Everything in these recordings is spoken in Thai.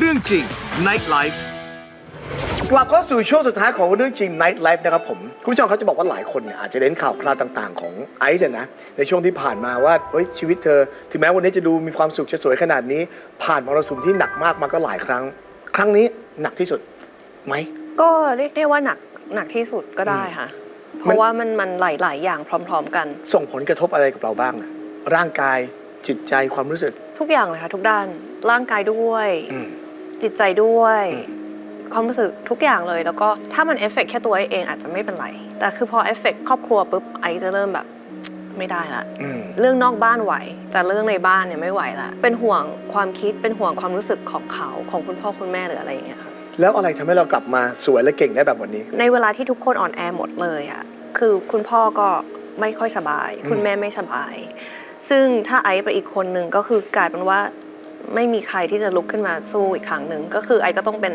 เรื่องจริง Night Life กลับเข้าสู่ช่วงสุดท้ายของเรื่องจริง Night Life นะครับผม คุณผู้ชมเขาจะบอกว่าหลายคนเนี่ยอาจจะเห็นข่าวคราวต่างๆ ของไอซ์อะนะ ในช่วงที่ผ่านมาว่าเฮ้ยชีวิตเธอ ถึงแม้วันนี้จะดูมีความสุขจะสวยขนาดนี้ ผ่านมรสุมที่หนักมากมาก็หลายครั้ง ครั้งนี้หนักที่สุดไหม ก็เรียกได้ว่าหนักหนักที่สุดก็ได้ค่ะ เพมันราะว่ามันมันหลายหลายอย่างพร้อม ๆ กัน ส่งผลกระทบอะไรกับเราบ้างอะร่างกายจิตใจความรู้สึก ทุกอย่างเลยค่ะทุกด้านร่างกายด้วย อืม จิตใจด้วยอืมความรู้สึกทุกอย่างเลย แล้วก็ถ้ามันเอฟเฟกแค่ตัวไอเองอาจจะไม่เป็นไร แต่คือพอเอฟเฟกครอบครัวปุ๊บไอจะเริ่มแบบไม่ได้ละอืมเรื่องนอกบ้านไหว แต่เรื่องในบ้านเนี่ยไม่ไหวละเป็นห่วงความคิดเป็นห่วงความรู้สึกของเขาของคุณพ่อคุณแม่หรืออะไรอย่างเงี้ยค่ะแล้วอะไรทำให้เรากลับมาสวยและเก่งได้แบบวันนี้ ในเวลาที่ทุกคนอ่อนแอหมดเลยอะคือคุณพ่อก็ไม่ค่อยสบาย คุณแม่ไม่สบาย ซึ่งถ้าไอซ์ไปอีกคนหนึ่งก็คือกลายเป็นว่า ไม่มีใครที่จะลุกขึ้นมาสู้อีกครั้งหนึ่งก็คือไอซ์ก็ต้องเป็น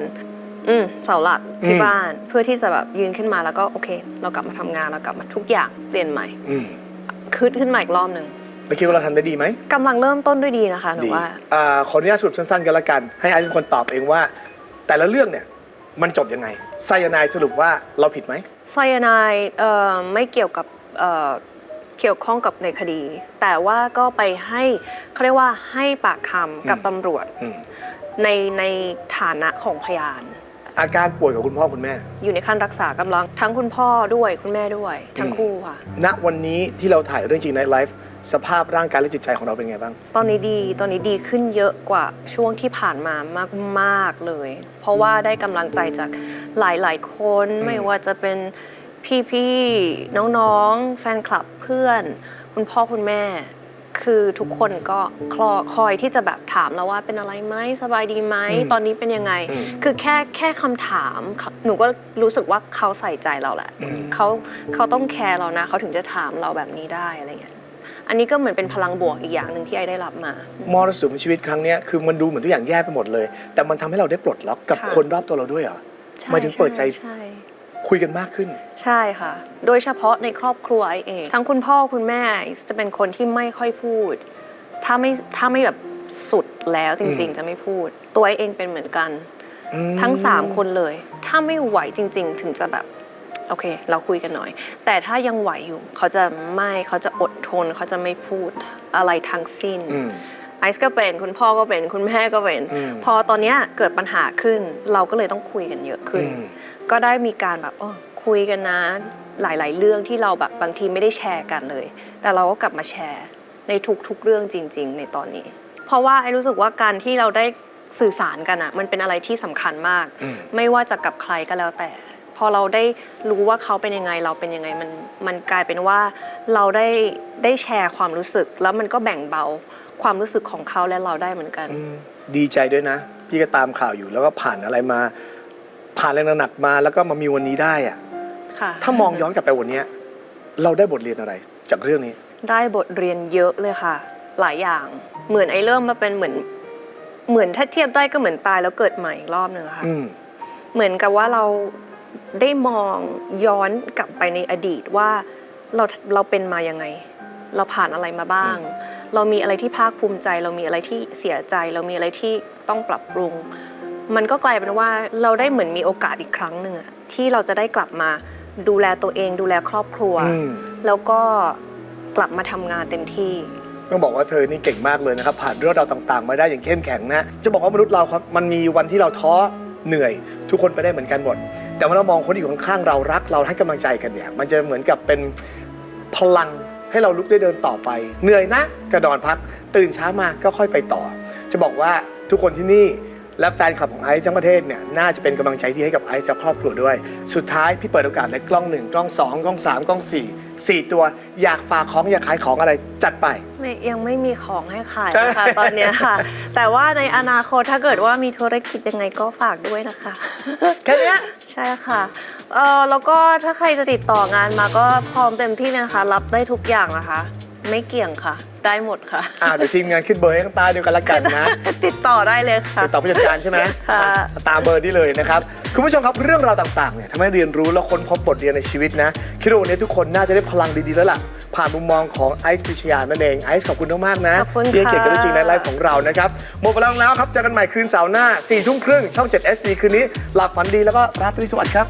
อืมเสาหลักที่อืมบ้านเพื่อที่จะแบบยืนขึ้นมาแล้วก็โอเค เรากลับมาทำงานเรากลับมาทุกอย่างเปลี่ยนใหม่อืมคืดขึ้นมาอีกรอบหนึ่งแล้วคิดว่าเราทำได้ดีไหมกำลังเริ่มต้นด้วยดีนะคะหนูดีว่า อ่าขออนุญาตสรุปสั้นๆกันละกัน ให้ไอซ์เป็นคนตอบเองว่า แต่ละเรื่องเนี่ยมันจบยังไงไซยาไนด์สรุปว่าเราผิดไหม ไซยาไนด์เอ่อไม่เกี่ยวกับเอ่อ เกี่ยวข้องกับในคดี แต่ว่าก็ไปให้เขาเรียกว่าให้ปากคำกับตำรวจอืมในในฐานะของพยาน อาการป่วยของคุณพ่อคุณแม่ อยู่ในขั้นรักษากำลังทั้งคุณพ่อด้วยคุณแม่ด้วย ทั้งคู่ค่ะ ณวันนี้ที่เราถ่ายเรื่องจริงในไลฟ์สภาพร่างกายและจิตใจของเราเป็นไงบ้าง ตอนนี้ดีตอนนี้ดีขึ้นเยอะกว่าช่วงที่ผ่านมามาก ๆ เลย เพราะว่าได้กำลังใจจากหลาย ๆ คนไม่ว่าจะเป็น พี่ๆ น้องๆ แฟนคลับเพื่อน คุณพ่อคุณแม่ คือทุกคนก็คลอคอยที่จะแบบถามเราว่าเป็นอะไรไหมสบายดีไหมอืมตอนนี้เป็นยังไง อืมคือแค่แค่คำถามเขาหนูก็รู้สึกว่าเขาใส่ใจเราแหละอืม เขาเขาต้องแคร์เรานะเขาถึงจะถามเราแบบนี้ได้อะไรเงี้ยอันนี้ก็เหมือนเป็นพลังบวกอีกอย่างหนึ่งที่ไอได้รับมา มรสุมชีวิตครั้งเนี้ยคือมันดูเหมือนทุกอย่างแย่ไปหมดเลย แต่มันทำให้เราได้ปลดล็อกกับค่ะ คนรอบตัวเราด้วยเหรอ ใช่หมายถึงเปิดใจใช่ คุยกันมากขึ้น ใช่ค่ะ โดยเฉพาะในครอบครัวไอเอง ทั้งคุณพ่อคุณแม่จะเป็นคนที่ไม่ค่อยพูด ถ้าไม่ถ้าไม่แบบสุดแล้วจริง ๆ จะไม่พูด ตัวไอเองเป็นเหมือนกันอืมทั้งสามคนเลย ถ้าไม่ไหวจริง ๆ ถึงจะแบบโอเค เราคุยกันหน่อย แต่ถ้ายังไหวอยู่ เขาจะไม่เขาจะอดทน เขาจะไม่พูดอะไรทั้งสิ้นอืม ไอซ์ก็เป็นคุณพ่อก็เป็นคุณแม่ก็เป็น อืม พอตอนเนี้ยเกิดปัญหาขึ้น เราก็เลยต้องคุยกันเยอะขึ้นอืมก็ได้มีการแบบเออคุยกันนะหลาย ๆ เรื่องที่เราแบบบางทีไม่ได้แชร์กันเลย แต่เราก็กลับมาแชร์ในทุก ๆ เรื่องจริง ๆ ในตอนนี้ เพราะว่าไอรู้สึกว่าการที่เราได้สื่อสารกันอะมันเป็นอะไรที่สำคัญมาก อืม ไม่ว่าจะกับใครก็แล้วแต่ พอเราได้รู้ว่าเขาเป็นยังไงเราเป็นยังไงมันมันกลายเป็นว่าเราได้ได้แชร์ความรู้สึก แล้วมันก็แบ่งเบา ความรู้สึกของเขาและเราได้เหมือนกันอืมดีใจด้วยนะ พี่ก็ตามข่าวอยู่แล้วก็ผ่านอะไรมา ผ่านแรงหนักๆมาแล้วก็มามีวันนี้ได้อะค่ะถ้ามองย้อนกลับไปวันเนี้ยเราได้บทเรียนอะไร จากเรื่องนี้ ได้บทเรียนเยอะเลยค่ะ หลายอย่าง เหมือนไอ้เริ่มมาเป็นเหมือน เหมือนถ้าเทียบได้ก็เหมือนตายแล้วเกิดใหม่อีกรอบหนึ่งอะค่ะอืมเหมือนกับว่าเราได้มองย้อนกลับไปในอดีตว่าเราเราเป็นมายังไง เราผ่านอะไรมาบ้าง เรามีอะไรที่ภาคภูมิใจ เรามีอะไรที่เสียใจ เรามีอะไรที่ต้องปรับปรุง มันก็กลายเป็นว่าเราได้เหมือนมีโอกาสอีกครั้งหนึ่งอะที่เราจะได้กลับมาดูแลตัวเอง ดูแลครอบครัวอืมแล้วก็กลับมาทำงานเต็มที่ต้องบอกว่าเธอนี่เก่งมากเลยนะครับ ผ่านเรื่องราวต่างๆ มาได้อย่างเข้มแข็งนะจะบอกว่ามนุษย์เราครับมันมีวันที่เราท้อเหนื่อย ทุกคนไปได้เหมือนกันหมด แต่เมื่อเรามองคนที่อยู่ข้างๆเรารักเราให้กำลังใจกันเนี่ย มันจะเหมือนกับเป็นพลัง ให้เราลุกได้เดินต่อไป เหนื่อยนะกระดอนพัก ตื่นเช้ามาก็ค่อยไปต่อ จะบอกว่าทุกคนที่นี่และแฟนคลับของไอซ์ทั้งประเทศเนี่ยน่าจะเป็นกำลังใจที่ให้กับไอซ์จากครอบครัวด้วย สุดท้ายพี่เปิดโอกาสเลยกล้องหนึ่งกล้องสองกล้องสามกล้องสี่สี่ตัวอยากฝากของอยากขายของอะไรจัดไป ไม่ยังไม่มีของให้ขายนะคะ ตอนเนี้ยค่ะ แต่ว่าในอนาคตถ้าเกิดว่ามีธุรกิจยังไงก็ฝากด้วยนะคะ แค่เนี้ย ใช่ค่ะ เออแล้วก็ถ้าใครจะติดต่องานมาก็พร้อมเต็มที่เลยนะคะ รับได้ทุกอย่างนะคะ ไม่เกี่ยงค่ะ ได้หมดค่ะอ่าเดี๋ยวทีมงานขึ้นเบอร์ให้ข้างใต้เดียวกันละกันนะ ติดต่อได้เลยค่ะ ติดต่อผู้จัดการใช่ไหมค่ะ อ่ตามเบอร์ที่เลยนะครับ คุณผู้ชมครับเรื่องราวต่างๆเนี่ยทำให้เรียนรู้และค้นพบบทเรียนในชีวิตนะ คิดว่าวันนี้ทุกคนน่าจะได้พลังดีๆแล้วล่ะ ผ่านมุมมองของไอซ์พิชยานั่นเอง ไอซ์ขอบคุณมากๆนะขอบคุณที่ให้ค่ะเกียรติกับเรื่องจริงในไลฟ์ของเรานะครับ หมดเวลาลงแล้วครับ เจอกันใหม่คืนเสาร์หน้า4ี่ทุ่มครึ่งช่อง 7 SD คืนนี้ หลับฝันดีแล้วก็ราตรีสวัสดิ์ครับ